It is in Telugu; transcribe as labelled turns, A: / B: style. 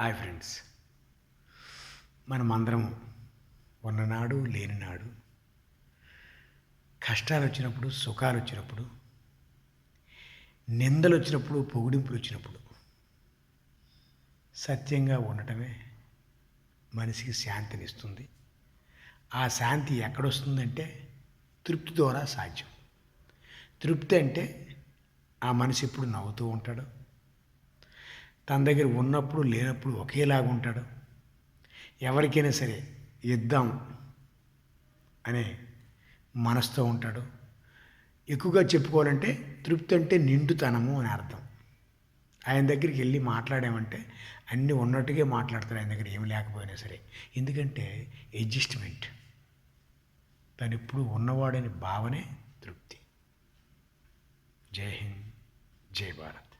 A: Hi friends. మనమందరము ఉన్ననాడు లేనినాడు కష్టాలు వచ్చినప్పుడు సుఖాలు వచ్చినప్పుడు నిందలు వచ్చినప్పుడు పొగిడింపులు వచ్చినప్పుడు సత్యంగా ఉండటమే మనిషికి శాంతినిస్తుంది. ఆ శాంతి ఎక్కడొస్తుందంటే తృప్తి ద్వారా సాధ్యం. తృప్తి అంటే ఆ మనిషి ఎప్పుడు నవ్వుతూ ఉంటాడు తన దగ్గర ఉన్నప్పుడు లేనప్పుడు ఒకేలాగా ఉంటాడు. ఎవరికైనా సరే ఇద్దాం అనే మనసుతో ఉంటాడు. ఎక్కువగా చెప్పుకోవాలంటే తృప్తి అంటే నిండుతనము అని అర్థం. ఆయన దగ్గరికి వెళ్ళి మాట్లాడామంటే అన్నీ ఉన్నట్టుగా మాట్లాడతారు ఆయన దగ్గర ఏమి లేకపోయినా సరే. ఎందుకంటే అడ్జస్ట్మెంట్. తను ఇప్పుడు ఉన్నవాడని భావనే తృప్తి. జై హింద్ జై భారత్.